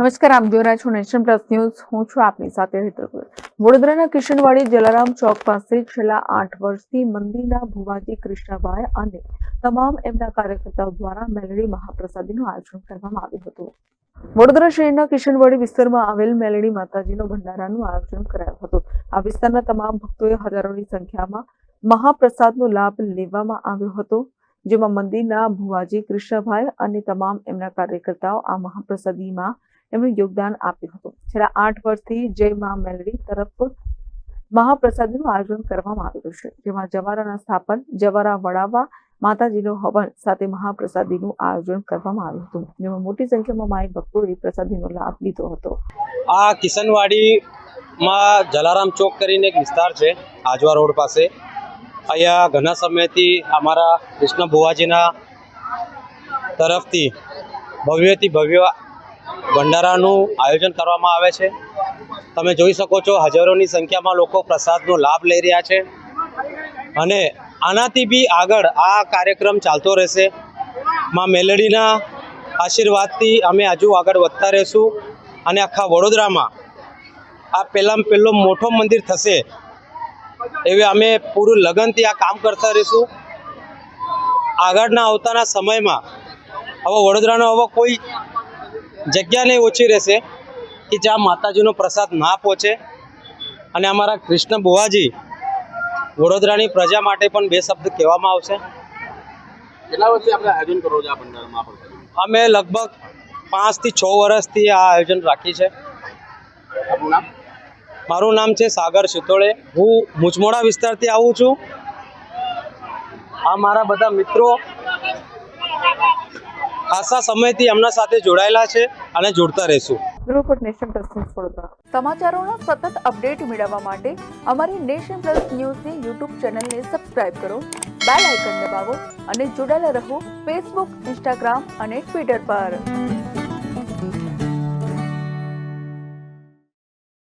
નમસ્કાર, આપ જોઈ રહ્યા છો નેશન પ્લસ ન્યૂઝ. હું છું આપની સાથે વડોદરાના કિશનવાડી જલારામ ચોક પાસે છેલ્લા આઠ વર્ષથી મંદિરના ભુવાજી કૃષ્ણભાઈ અને તમામ એમના કાર્યકર્તાઓ દ્વારા મેલડી મહાપ્રસાદીનું આયોજન કરવામાં આવ્યું હતું. વડોદરા શહેરના કિશનવાડી વિસ્તારમાં આવેલ મેલડી માતાજીનો ભંડારાનું આયોજન કરાયું હતું. આ વિસ્તારના તમામ ભક્તોએ હજારોની સંખ્યામાં મહાપ્રસાદનો લાભ લેવામાં આવ્યો હતો, જેમાં મંદિરના ભુવાજી કૃષ્ણભાઈ અને તમામ એમના કાર્યકર્તાઓ આ મહાપ્રસાદીમાં એમનું યોગદાન આપ્યું હતું. છેલ્લા આઠ વર્ષથી જય મા મેલડી તરફ મહાપ્રસાદીનું આયોજન કરવામાં આવેલું છે. જેમાં જવારાના સ્થાપન, જવારા વડાવવા, માતાજીનો હવન સાથે મહાપ્રસાદીનું આયોજન કરવામાં આવ્યું હતું. જેમાં મોટી સંખ્યામાં માઈ ભક્તોએ પ્રસાદીનો લાભ લીધો હતો. આ કિશનવાડીમાં જલારામ ચોક કરીને એક વિસ્તાર છે, આજવા રોડ પાસે. અહીંયા ઘણા સમયથી અમારા કૃષ્ણ ભુવાજીના તરફથી ભવ્યથી ભવ્ય ભંડારાનું આયોજન કરવામાં આવે છે. તમે જોઈ શકો છો હજારોની સંખ્યામાં લોકો પ્રસાદનો લાભ લઈ રહ્યા છે. અને આનાથી બી આગળ આ કાર્યક્રમ ચાલતો રહેશે. માં મેલડીના આશીર્વાદથી અમે હજુ આગળ વધતા રહીશું. અને આખા વડોદરામાં આ પહેલાં પહેલો મોટો મંદિર થશે એવી અમે પૂરું લગનથી આ કામ કરતા રહીશું. આગળના આવતાના સમયમાં હવે વડોદરાનો હવે કોઈ જગ્યા નહીં ઓછી રહેશે કે જ્યાં માતાજીનો પ્રસાદ ના પહોંચે. અને અમારા કૃષ્ણ બુવાજી વડોદરાની પ્રજા માટે પણ બે શબ્દ કહેવામાં આવશે. કેટલા વર્ષથી આપણે આયોજન કરો છો આ ભંડારામાં? અમે લગભગ પાંચથી છ વર્ષથી આ આયોજન રાખી છે મારું નામ છે સાગર શિતોળે. હું મુચમોડા વિસ્તારથી આવું છું. આ મારા બધા મિત્રો ખાસા સમયથી એમના સાથે જોડાયેલા છે અને જોડતા રહીશું. Report nation plus news Vadodara. સમાચારોનો સતત અપડેટ મેળવવા માટે અમારી નેશન પ્લસ ન્યૂઝની યુટ્યુબ ચેનલને સબસ્ક્રાઇબ કરો બેલ આઇકન દબાવો અને જોડાયેલા રહો ફેસબુક ઇન્સ્ટાગ્રામ અને ટ્વિટર પર.